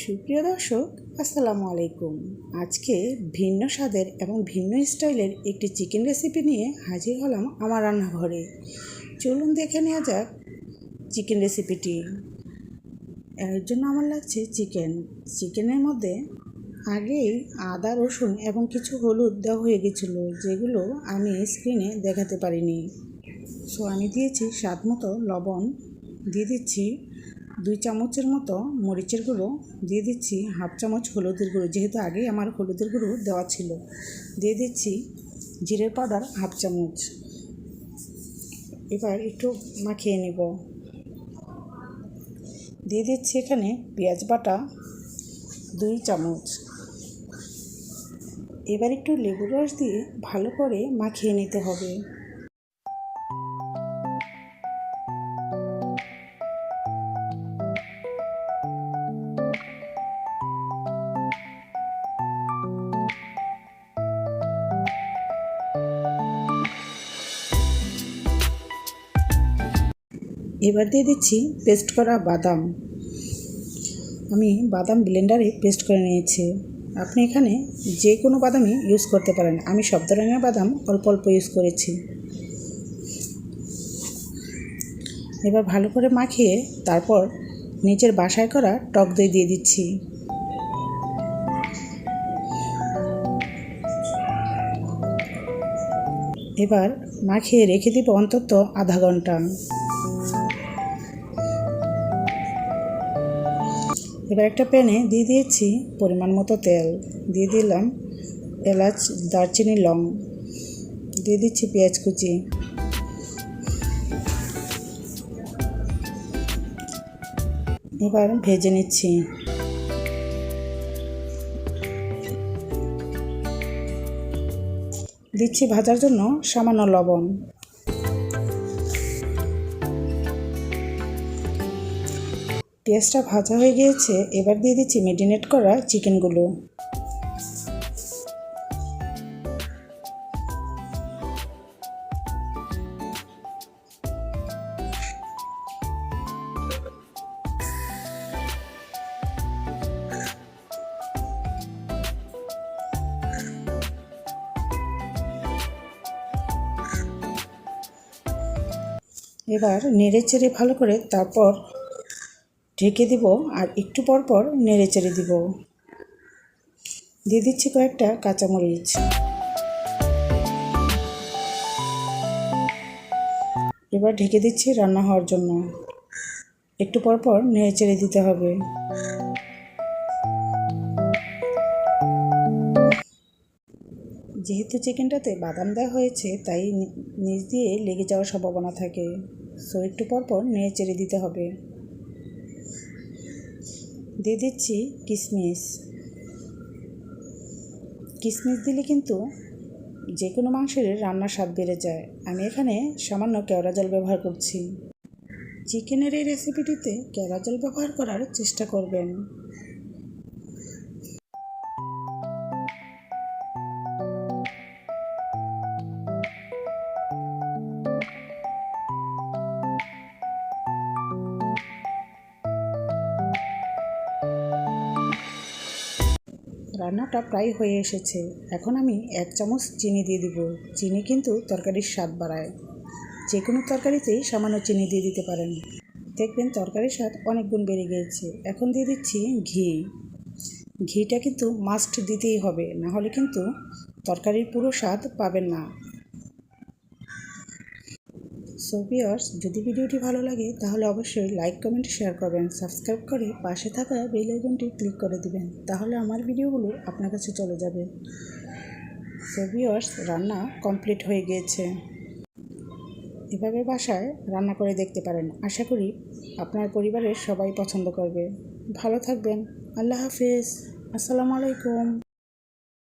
সুপ্রিয় দর্শক, আসসালামু আলাইকুম। আজকে ভিন্ন স্বাদের এবং ভিন্ন স্টাইলের একটি চিকেন রেসিপি নিয়ে হাজির হলাম আমার রান্নাঘরে। চলুন দেখে নেওয়া যাক চিকেন রেসিপিটি। এর জন্য আমার লাগছে চিকেন। চিকেনের মধ্যে আগেই আদা, রসুন এবং কিছু হলুদ দেওয়া হয়ে গেছিল, যেগুলো আমি স্ক্রিনে দেখাতে পারিনি। সো আমি দিয়েছি স্বাদ মতো লবণ, দিয়ে দিচ্ছি দুই চামচের মতো মরিচের গুঁড়ো দিয়ে দিচ্ছি, হাফ চামচ হলুদের গুঁড়ো, যেহেতু আগেই আমার হলুদের গুঁড়ো দেওয়া ছিল। দিয়ে দিচ্ছি জিরের পাউডার হাফ চামচ। এবার একটু মাখিয়ে নেব। দিয়ে দিচ্ছি এখানে পেঁয়াজ বাটা দুই চামচ। এবার একটু লেবুর রস দিয়ে ভালো করে মাখিয়ে নিতে হবে। এবার দিয়ে দিচ্ছি পেস্ট করা বাদাম। আমি বাদাম ব্লেন্ডারে পেস্ট করে নিয়েছি। আপনি এখানে যে কোনো বাদামই ইউজ করতে পারেন। আমি সব ধরনের বাদাম অল্প অল্প ইউজ করেছি। এবার ভালো করে মাখিয়ে তারপর নিচের বাসায় করা টক দই দিয়ে দিচ্ছি। এবার মাখিয়ে রেখে দিব অন্তত আধা ঘণ্টা। এবার একটা প্যানে দিয়ে দিয়েছি পরিমাণ মতো তেল। দিয়ে দিলাম এলাচ, দারচিনি, লং। দিয়ে দিচ্ছি পেঁয়াজ কুচি। এবার ভেজে নিচ্ছি। দিচ্ছি ভাজার জন্য সামান্য লবণ। পেঁয়াজটা ভাজা হয়ে গিয়েছে, এবার দিয়ে দিচ্ছি মেডিনেট করা চিকেনগুলো। এবার নেড়ে চেড়ে ভালো করে তারপর ঢেকে দিব আর একটু পর পর নেড়ে চেড়ে দিব। দিয়ে দিচ্ছি কয়েকটা কাঁচামরিচ। এবার ঢেকে দিচ্ছি রান্না হওয়ার জন্য। একটু পর পর নেড়ে চেড়ে দিতে হবে। যেহেতু চিকেনটাতে বাদাম দেওয়া হয়েছে, তাই নিচ দিয়ে লেগে যাওয়ার সম্ভাবনা থাকে। সো একটু পর পর নেড়ে চেড়ে দিতে হবে। দিয়ে দিচ্ছি কিশমিশ কিশমিশ দিলে কিন্তু যে কোনো মাংসের রান্নার স্বাদ বেড়ে যায়। আমি এখানে সামান্য কেওড়া জল ব্যবহার করছি। চিকেনের এই রেসিপিটিতে কেওড়া জল ব্যবহার করার চেষ্টা করবেন। রান্নাটা প্রায় হয়ে এসেছে। এখন আমি এক চামচ চিনি দিয়ে দিব। চিনি কিন্তু তরকারির স্বাদ বাড়ায়। যে কোনো তরকারিতেই সামান্য চিনি দিয়ে দিতে পারেন। দেখবেন তরকারির স্বাদ অনেক গুণ বেড়ে গিয়েছে। এখন দিয়ে দিচ্ছি ঘি। ঘিটা কিন্তু মাস্ট দিতেই হবে। না হলে কিন্তু তরকারির পুরো স্বাদ পাবেন না। সো যদি ভিডিওটি ভালো লাগে, তাহলে অবশ্যই লাইক কমেন্ট শেয়ার করবেন। সাবস্ক্রাইব করে পাশে থাকা বেল আইকনটি ক্লিক করে দিবেন। তাহলে আমার ভিডিওগুলো আপনার কাছে চলে যাবে। সো রান্না কমপ্লিট হয়ে গিয়েছে। এভাবে বাসায় রান্না করে দেখতে পারেন। আশা করি আপনার পরিবারের সবাই পছন্দ করবে। ভালো থাকবেন। আল্লাহ হাফিজ। আসসালামু আলাইকুম।